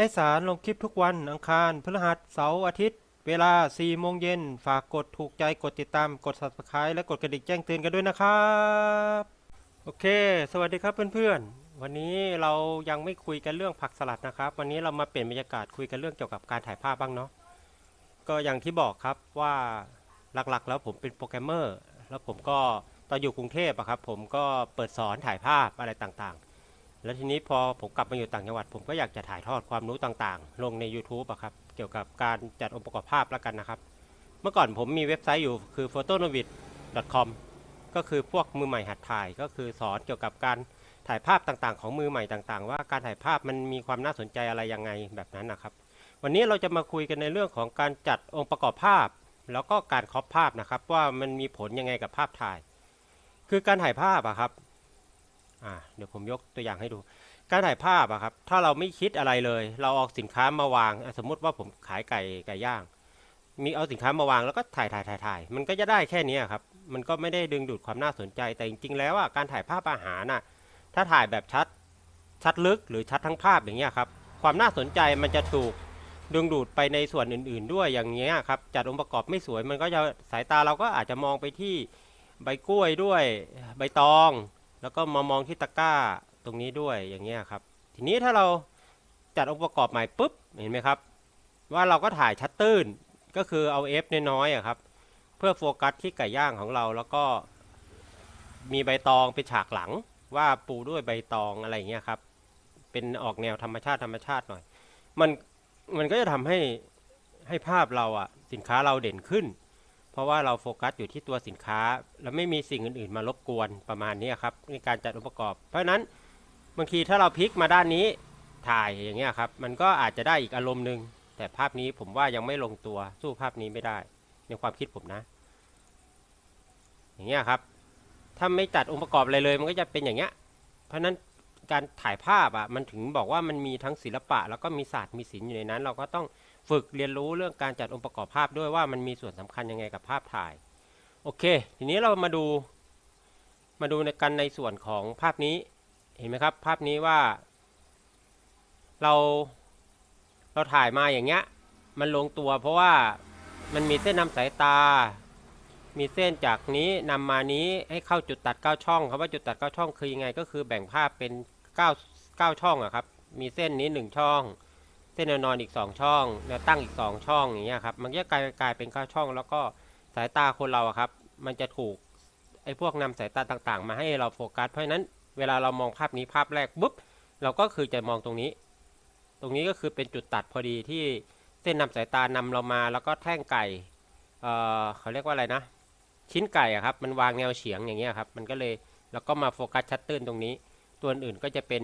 ให้สารลงคลิปทุกวันอังคารพฤหัสเสาร์อาทิตย์ เวลา 4 โมงเย็น ฝากกดถูกใจกดติดตามกด subscribe และกดกระดิ่งแจ้งเตือนกันด้วยนะครับ โอเค สวัสดีครับเพื่อนๆ วันนี้เรายังไม่คุยกันเรื่องผักสลัดนะครับ วันนี้เรามาเปลี่ยนบรรยากาศคุยกันเรื่องเกี่ยวกับการถ่ายภาพบ้างเนาะก็อย่างที่บอกครับว่าหลักๆ แล้วผมเป็นโปรแกรมเมอร์ แล้วผมก็ตอนอยู่กรุงเทพอะครับผมก็เปิดสอนถ่ายภาพอะไรต่างๆ แล้วทีนี้พอผมกลับมาอยู่ต่างจังหวัด ผมก็อยากจะถ่ายทอดความรู้ต่างๆ ลงใน YouTube อะครับ เกี่ยวกับการจัดองค์ประกอบภาพแล้วกันนะครับ เมื่อก่อนผมมีเว็บไซต์อยู่คือ photonovid.com ก็คือพวกมือใหม่หัดถ่าย ก็คือสอนเกี่ยวกับการถ่ายภาพต่างๆ ของมือใหม่ต่างๆ ว่าการถ่ายภาพมันมีความน่าสนใจอะไรยังไงแบบนั้นนะครับ วันนี้เราจะมาคุยกันในเรื่องของการจัดองค์ประกอบภาพ แล้วก็การครอปภาพนะครับ ว่ามันมีผลยังไงกับภาพถ่าย คือการถ่ายภาพอะครับ อ่าเดี๋ยวผมยกตัวอย่างให้ดู การถ่ายภาพอะครับ ถ้าเราไม่คิดอะไรเลย เราเอาสินค้ามาวาง สมมุติว่าผมขายไก่ไก่ย่าง มีเอาสินค้ามาวางแล้วก็ถ่ายถ่ายถ่ายถ่ายมันก็จะได้แค่นี้ครับ มันก็ไม่ได้ดึงดูดความน่าสนใจ แต่จริงๆ แล้วอะการถ่ายภาพอาหารน่ะ ถ้าถ่ายแบบชัด ชัดลึกหรือชัดทั้งภาพอย่างเงี้ยครับ ความน่าสนใจมันจะถูกดึงดูดไปในส่วนอื่น ๆ ด้วยอย่างเงี้ยครับ จัดองค์ประกอบไม่สวยมันก็จะสายตาเราก็อาจจะมองไปที่ใบกล้วยด้วย ใบตอง แล้วก็มามองที่ตะกร้าตรงนี้ด้วยอย่างเงี้ยครับ ทีนี้ถ้าเราจัดองค์ประกอบใหม่ปุ๊บเห็นไหมครับ ว่าเราก็ถ่ายชัดตื้นก็คือเอาเอฟน้อยๆครับ เพื่อโฟกัสที่ไก่ย่างของเราแล้วก็มีใบตองเป็นฉากหลังว่าปูด้วยใบตองอะไรเงี้ยครับ เป็นออกแนวธรรมชาติธรรมชาติหน่อย มันมันก็จะทำให้ให้ภาพเราอะสินค้าเราเด่นขึ้น ราะว่าเราโฟกัสอยู่ที่ตัวสินค้า แล้วไม่มีสิ่งอื่นๆ มารบกวนประมาณนี้ครับในการจัดองค์ประกอบ เพราะฉะนั้นบางทีถ้าเราพลิกมาด้านนี้ถ่ายอย่างเงี้ยครับมันก็อาจจะได้อีกอารมณ์หนึ่งแต่ภาพนี้ผมว่ายังไม่ลงตัวสู้ภาพนี้ไม่ได้ ในความคิดผมนะ อย่างเงี้ยครับ ถ้าไม่จัดองค์ประกอบอะไรเลย มันก็จะเป็นอย่างเงี้ย เพราะฉะนั้นการถ่ายภาพอะมันถึงบอกว่ามันมีทั้งศิลปะ แล้วก็มีศาสตร์มีศิลป์อยู่ในนั้น เราก็ต้อง ฝึกเรียนรู้เรื่องการจัดองค์ประกอบภาพด้วยว่ามันมีส่วนสำคัญยังไงกับภาพถ่าย โอเค ทีนี้เรามาดู มาดูในกันในส่วนของภาพนี้ เห็นไหมครับ ภาพนี้ว่า เรา เราถ่ายมาอย่างเงี้ย มันลงตัวเพราะว่ามันมีเส้นนำสายตา มีเส้นจากนี้นำมานี้ให้เข้าจุดตัด 9 ช่องครับว่าจุดตัด 9 ช่องคือยังไง ก็คือแบ่งภาพเป็น 9 9 ช่องอะครับ มีเส้นนี้ 1 ช่อง ส้นแนวนอนอีก 2 ช่องแนวตั้งอีก 2 ช่องอย่างเงี้ยครับมันก็กลายกลายเป็น9ช่อง แล้วก็สายตาคนเราอะครับ มันจะถูกไอ้พวกนำสายตาต่างๆ มาให้เราโฟกัส เพราะฉะนั้นเวลาเรามองภาพนี้ภาพแรกปุ๊บเราก็คือจะมองตรงนี้ ตรงนี้ก็คือเป็นจุดตัดพอดีที่เส้นนำสายตานำเรามา แล้วก็แท่งไก่เอ่อเขาเรียกว่าอะไรนะ ชิ้นไก่อะครับมันวางแนวเฉียงอย่างเงี้ยครับมันก็เลยแล้วก็มาโฟกัสชัดตื้นตรงนี้ ตัวอื่นก็จะเป็น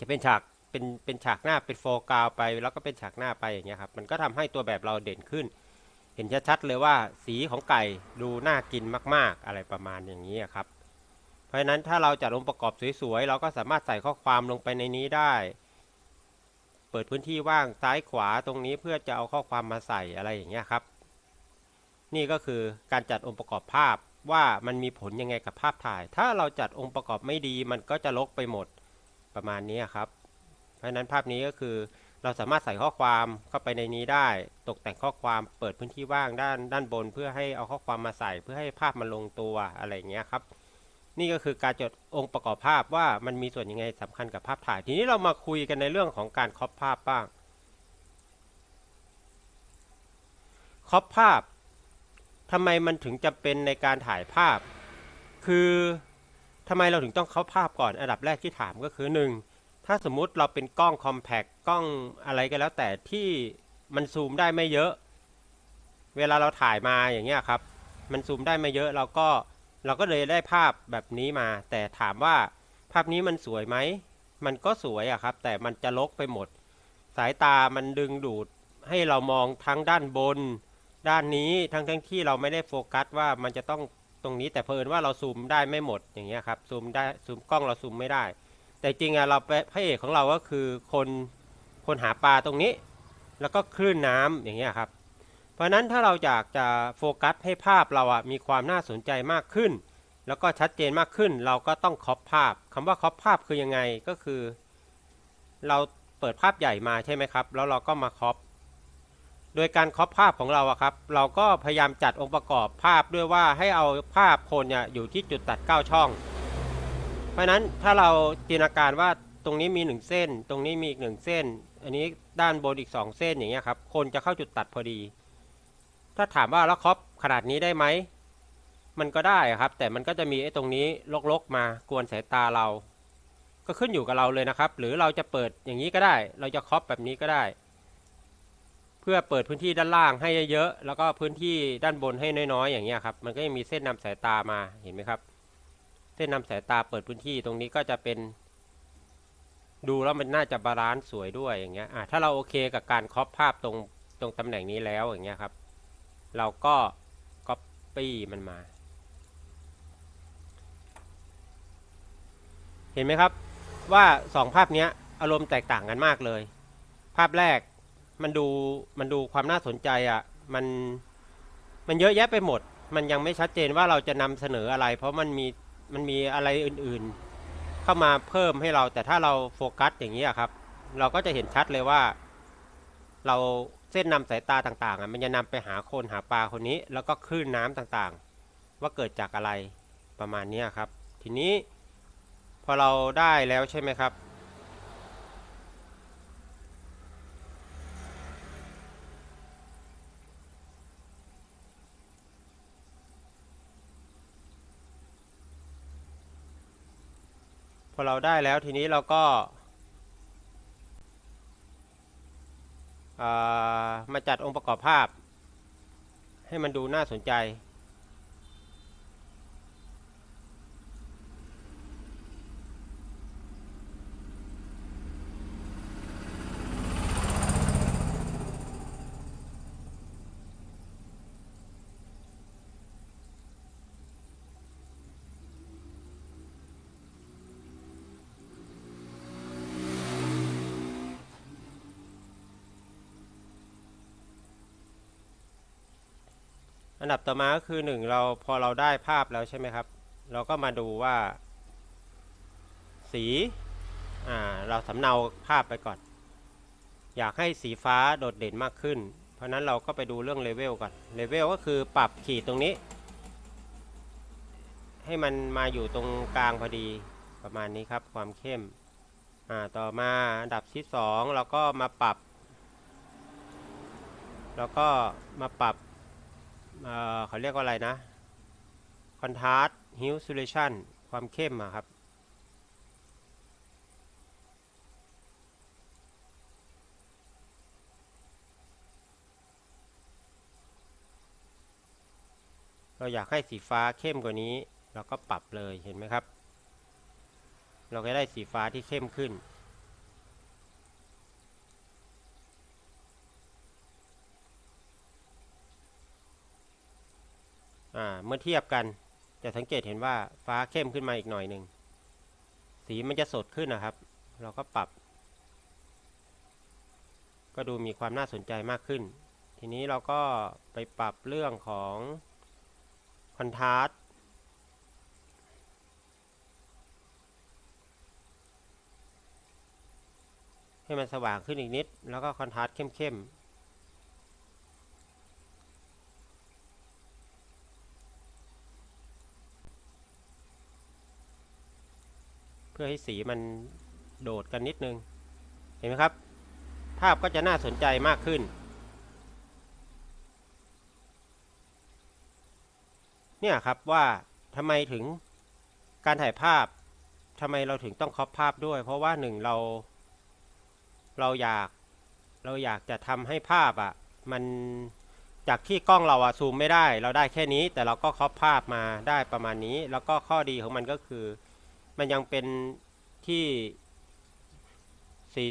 จะเป็นฉาก เป็นเป็นฉากหน้าเป็นโฟกาวไปแล้วก็เป็นฉากหน้าไปอย่างเงี้ยครับมันก็ทำให้ตัวแบบเราเด่นขึ้น เห็นชัดๆเลยว่าสีของไก่ดูน่ากินมากๆอะไรประมาณอย่างนี้ครับ เพราะฉะนั้นถ้าเราจัดองค์ประกอบสวยๆเราก็สามารถใส่ข้อความลงไปในนี้ได้ เปิดพื้นที่ว่างซ้ายขวาตรงนี้เพื่อจะเอาข้อความมาใส่อะไรอย่างเงี้ยครับ นี่ก็คือการจัดองค์ประกอบภาพว่ามันมีผลยังไงกับภาพถ่าย ถ้าเราจัดองค์ประกอบไม่ดีมันก็จะลกไปหมดประมาณนี้ครับ เพราะฉะนั้นภาพนี้ก็คือเราสามารถใส่ข้อความเข้าไปในนี้ได้ ตกแต่งข้อความเปิดพื้นที่ว่างด้านด้านบน เพื่อให้เอาข้อความมาใส่เพื่อให้ภาพมันลงตัวอะไรอย่างเงี้ยครับ นี่ก็คือการจดองค์ประกอบภาพว่ามันมีส่วนยังไงสำคัญกับภาพถ่าย ทีนี้เรามาคุยกันในเรื่องของการครอปภาพบ้างครอปภาพทำไมมันถึงจำเป็นในการถ่ายภาพ คือทำไมเราถึงต้องเข้าภาพก่อนอันดับแรกที่ถามก็คือหนึ่ง ถ้าสมมุติเราเป็นกล้องคอมแพคกล้องอะไรก็แล้วแต่ที่มันซูมได้ไม่เยอะ เวลาเราถ่ายมาอย่างเงี้ยครับ มันซูมได้ไม่เยอะเราก็เราก็เลยได้ภาพแบบนี้มา แต่ถามว่าภาพนี้มันสวยไหม มันก็สวยอะครับ แต่มันจะลกไปหมด สายตามันดึงดูดให้เรามองทั้งด้านบน ด้านนี้ทั้งทั้งที่เราไม่ได้โฟกัสว่ามันจะต้องตรงนี้แต่เพลินว่าเราซูมได้ไม่หมดอย่างเงี้ยครับซูมได้ซูมกล้องเราซูมไม่ได้ แต่จริงอะเราพระเอกของเราก็คือคนคนหาปลาตรงนี้ แล้วก็คลื่นน้ำอย่างเงี้ยครับ เพราะฉะนั้นถ้าเราอยากจะโฟกัสให้ภาพเราอะมีความน่าสนใจมากขึ้น แล้วก็ชัดเจนมากขึ้น เราก็ต้องครอปภาพคำว่าครอปภาพคือยังไงก็คือ เราเปิดภาพใหญ่มาใช่ไหมครับ แล้วเราก็มาครอปโดยการครอปภาพของเราอะครับ เราก็พยายามจัดองค์ประกอบภาพด้วยว่าให้เอาภาพคนเนี่ยอยู่ที่จุดตัด 9 ช่อง เพราะฉะนั้นถ้าเราจินตนาการว่าตรงนี้มีหนึ่งเส้น ตรงนี้มีอีกหนึ่งเส้น อันนี้ด้านบนอีกสองเส้นอย่างเงี้ยครับ คนจะเข้าจุดตัดพอดี ถ้าถามว่าแล้วครอปขนาดนี้ได้ไหม มันก็ได้ครับ แต่มันก็จะมีไอ้ตรงนี้ลกๆมากวนสายตาเรา ก็ขึ้นอยู่กับเราเลยนะครับ หรือเราจะเปิดอย่างนี้ก็ได้ เราจะครอปแบบนี้ก็ได้ เพื่อเปิดพื้นที่ด้านล่างให้เยอะๆ แล้วก็พื้นที่ด้านบนให้น้อยๆ อย่างเงี้ยครับ มันก็ยังมีเส้นนำสายตามา เห็นไหมครับ เส้นนำสายตาเปิดพื้นที่ตรงนี้ก็จะเป็น ดูแล้วมันน่าจะบาลานซ์สวยด้วยอย่างเงี้ยอะถ้าเราโอเคกับการครอปภาพตรงตรงตำแหน่งนี้แล้วอย่างเงี้ยครับ เราก็ก๊อปปี้มันมา เห็นไหมครับว่าสองภาพนี้อารมณ์แตกต่างกันมากเลย ภาพแรกมันดูมันดูความน่าสนใจอะ่ะมันมันเยอะแยะไปหมด มันยังไม่ชัดเจนว่าเราจะนำเสนออะไร เพราะมันมี มันมีอะไรอื่นๆ เข้ามาเพิ่มให้เราแต่ถ้าเราโฟกัสอย่างนี้ครับ เราก็จะเห็นชัดเลยว่า เราเส้นนำสายตาต่างๆมันจะนำไปหาคนหาปลาคนนี้ แล้วก็คลื่นน้ำต่างๆ ว่าเกิดจากอะไรประมาณนี้ครับ ทีนี้พอเราได้แล้วใช่ไหมครับ พอเราได้แล้วทีนี้เราก็ามาจัดองค์ประกอบภาพ ให้มันดูน่าสนใจ อันดับต่อมาก็คือหนึ่งเราพอเราได้ภาพแล้วใช่ไหมครับ เราก็มาดูว่า สีอ่าเราสำเนาภาพไปก่อน อยากให้สีฟ้าโดดเด่นมากขึ้น เพราะนั้นเราก็ไปดูเรื่องเลเวลก่อนเลเวลก็คือปรับขีดตรงนี้ ให้มันมาอยู่ตรงกลางพอดีประมาณนี้ครับความเข้มอ่าต่อมาอันดับที่สองเราก็มาปรับ แล้วก็มาปรับ เอ่อเขาเรียกว่าอะไรนะ contrast hue saturation ความเข้มอะครับ เราอยากให้สีฟ้าเข้มกว่านี้ เราก็ปรับเลยเห็นไหมครับ เราก็ได้สีฟ้าที่เข้มขึ้น อ่าเมื่อเทียบกันจะสังเกตเห็นว่าฟ้าเข้มขึ้นมาอีกหน่อยหนึ่งสีมันจะสดขึ้นนะครับ เราก็ปรับ ก็ดูมีความน่าสนใจมากขึ้น ทีนี้เราก็ไปปรับเรื่องของคอนทราสต์ให้มันสว่างขึ้นอีกนิด แล้วก็คอนทราสต์เข้มๆ พื่อให้สีมันโดดกันนิดนึง เห็นไหมครับ ภาพก็จะน่าสนใจมากขึ้น เนี่ยครับว่าทำไมถึงการถ่ายภาพทำไมเราถึงต้องครอปภาพด้วย เพราะว่าหนึ่งเรา เราอยากเราอยากจะทำให้ภาพอะ่ะ มันจากที่กล้องเราอะซูมไม่ได้ เราได้แค่นี้ แต่เราก็ครอปภาพมาได้ประมาณนี้ แล้วก็ข้อดีของมันก็คือ มันยังเป็นที่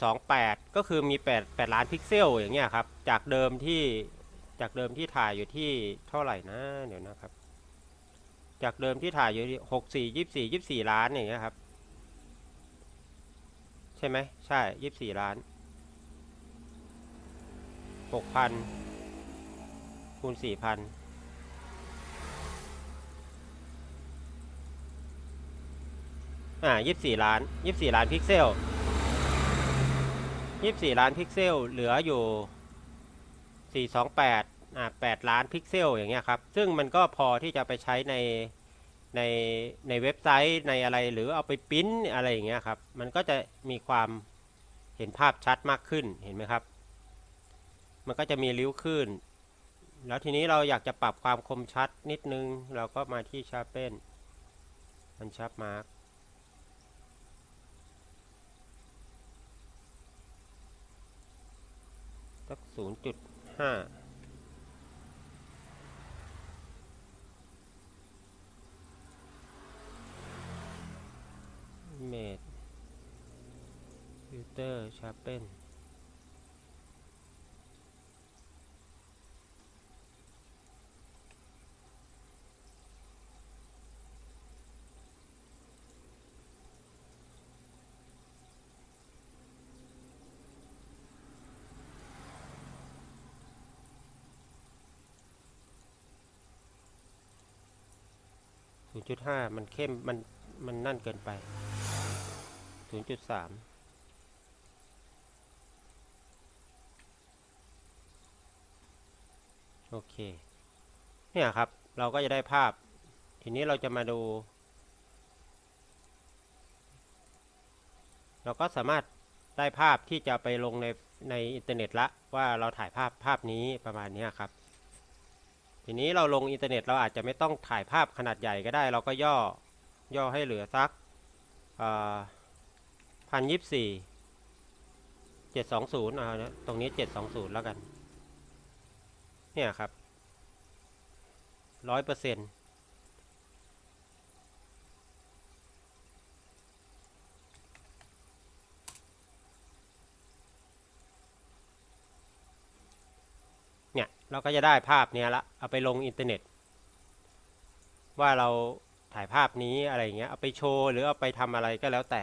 428 ก็คือมี 8 8 ล้านพิกเซลอย่างเงี้ยครับ จากเดิมที่จากเดิมที่ถ่ายอยู่ที่เท่าไหร่นะเดี๋ยวนะครับ จากเดิมที่ถ่ายอยู่ที่64 24 24 ล้านอย่างเงี้ยครับ ใช่ไหมใช่ 24 ล้าน 6,000คูณ4,000 อ่ายี่สี่ล้านยี่สี่ล้านพิกเซล24ล้านพิกเซล เหลืออยู่428อ่า8ล้านพิกเซลอย่างเงี้ยครับ ซึ่งมันก็พอที่จะไปใช้ในในในเว็บไซต์ในอะไรหรือเอาไปปริ้นอะไรอย่างเงี้ยครับ มันก็จะมีความเห็นภาพชัดมากขึ้นเห็นไหมครับ มันก็จะมีริ้วขึ้น แล้วทีนี้เราอยากจะปรับความคมชัดนิดนึง เราก็มาที่ชาร์เปนมันชับมาร์ก สักศูนย์จุดห้าเมดฟิลเตอร์ชาร์เปน ศูนย์จุดห้ามันเข้มมันมันนั่นเกินไปศูนย์จุดสามโอเค เนี่ยครับ เราก็จะได้ภาพ ทีนี้เราจะมาดู เราก็สามารถได้ภาพที่จะไปลงในในอินเทอร์เน็ตละว่าเราถ่ายภาพภาพนี้ประมาณนี้ครับ ทีนี้เราลงอินเทอร์เน็ตเราอาจจะไม่ต้องถ่ายภาพขนาดใหญ่ก็ได้ เราก็ย่อย่อให้เหลือสักพันยี่สี่เจ็ดสองศูนย์อ่าตรงนี้เจ็ดสองศูนย์แล้วกัน เนี่ยครับร้อยเปอร์เซ็นต์ เราก็จะได้ภาพเนี้ยละเอาไปลงอินเทอร์เน็ต ว่าเราถ่ายภาพนี้อะไรเงี้ยเอาไปโชว์หรือเอาไปทำอะไรก็แล้วแต่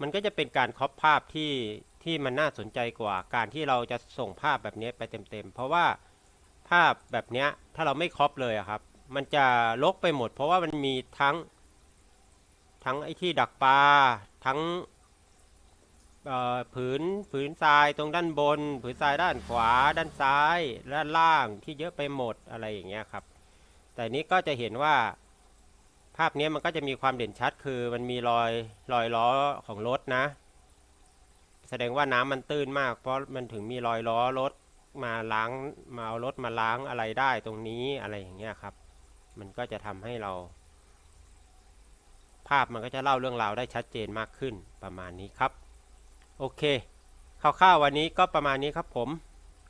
มันก็จะเป็นการครอปภาพที่ที่มันน่าสนใจกว่าการที่เราจะส่งภาพแบบนี้ไปเต็มๆ เพราะว่าภาพแบบเนี้ยถ้าเราไม่ครอปเลยอะครับ มันจะลกไปหมด เพราะว่ามันมีทั้งทั้งไอ้ที่ดักปลาทั้ง ผืนผืนทรายตรงด้านบน ผืนทรายด้านขวา ด้านซ้ายด้านล่างที่เยอะไปหมดอะไรอย่างเงี้ยครับ แต่นี้ก็จะเห็นว่าภาพนี้มันก็จะมีความเด่นชัดคือมันมีรอยรอยล้อของรถนะ แสดงว่าน้ำมันตื้นมาก เพราะมันถึงมีรอยล้อรถมาล้างมาเอารถมาล้างอะไรได้ตรงนี้อะไรอย่างเงี้ยครับ มันก็จะทำให้เรา ภาพมันก็จะเล่าเรื่องราวได้ชัดเจนมากขึ้นประมาณนี้ครับ โอเคคร่าวๆวันนี้ก็ประมาณนี้ครับผม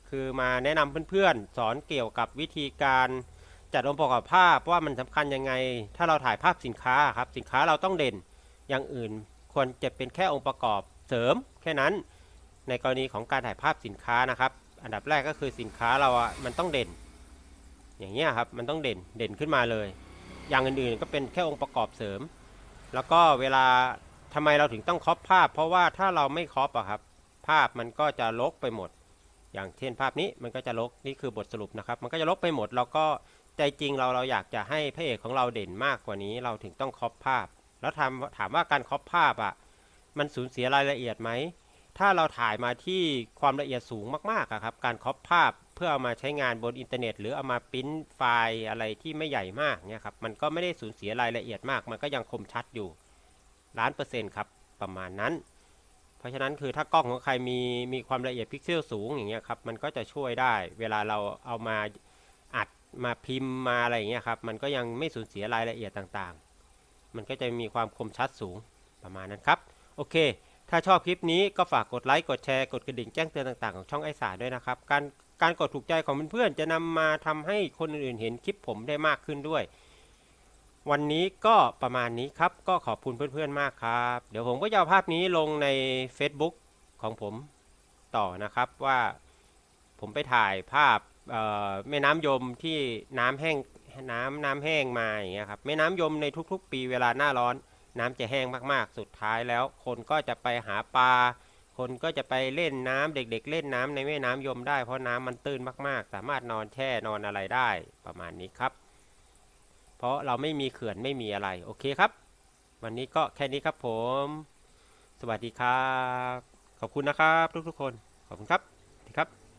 คือมาแนะนำเพื่อนๆ สอนเกี่ยวกับวิธีการจัดองค์ประกอบภาพว่ามันสำคัญยังไง ถ้าเราถ่ายภาพสินค้าครับ สินค้าเราต้องเด่น อย่างอื่นควรจะเป็นแค่องค์ประกอบเสริม แค่นั้น ในกรณีของการถ่ายภาพสินค้านะครับ อันดับแรกก็คือสินค้าเราอะมันต้องเด่น อย่างเงี้ยครับ มันต้องเด่น เด่นขึ้นมาเลย อย่างอื่นๆก็เป็นแค่องค์ประกอบเสริม แล้วก็เวลา ทำไมเราถึงต้องครอปภาพ เพราะว่าถ้าเราไม่ครอปอะครับ ภาพมันก็จะลกไปหมด อย่างเช่นภาพนี้มันก็จะลกนี่คือบทสรุปนะครับ มันก็จะลกไปหมดแล้วก็ใจจริงเราเราอยากจะให้พระเอกของเราเด่นมากกว่านี้เราถึงต้องครอปภาพ แล้วถามถามว่าการครอปภาพอะมันสูญเสียรายละเอียดไหมถ้าเราถ่ายมาที่ความละเอียดสูงมากๆครับการครอปภาพเพื่อเอามาใช้งานบนอินเทอร์เน็ต หรือเอามาปริ้นไฟล์อะไรที่ไม่ใหญ่มากเนี่ยครับมันก็ไม่ได้สูญเสียรายละเอียดมาก มันก็ยังคมชัดอยู่ ล้านเปอร์เซ็นต์ครับประมาณนั้น เพราะฉะนั้นคือถ้ากล้องของใครมีมีความละเอียดพิกเซลสูงอย่างเงี้ยครับมันก็จะช่วยได้ เวลาเราเอามาอัดมาพิมพ์มาอะไรอย่างเงี้ยครับมันก็ยังไม่สูญเสียรายละเอียดต่างๆ มันก็จะมีความคมชัดสูงประมาณนั้นครับโอเค ถ้าชอบคลิปนี้ก็ฝากกดไลค์กดแชร์กดกระดิ่งแจ้งเตือนต่างๆของช่องไอสาด้วยนะครับการการกดถูกใจของเพื่อนๆจะนำมาทำให้คนอื่นๆเห็นคลิปผมได้มากขึ้นด้วย วันนี้ก็ประมาณนี้ครับ ก็ขอบคุณเพื่อนๆมากครับ เดี๋ยวผมก็จะเอาภาพนี้ลงใน Facebook ของผมต่อนะครับว่าผมไปถ่ายภาพแม่น้ำยมที่น้ำแห้งน้ำน้ำแห้งมาอย่างเงี้ยครับแม่น้ำยมในทุกๆ ปีเวลาหน้าร้อน น้ำจะแห้งมากๆ สุดท้ายแล้ว คนก็จะไปหาปลาคนก็จะไปเล่นน้ำเด็ก ๆ เล่นน้ำในแม่น้ำยมได้เพราะน้ำมันตื้นมากๆ สามารถนอนแช่นอนอะไรได้ประมาณนี้ครับ ราะเราไม่มีเขื่อนไม่มีอะไร โอเคครับ วันนี้ก็แค่นี้ครับผม สวัสดีครับ ขอบคุณนะครับทุกๆคน ขอบคุณครับ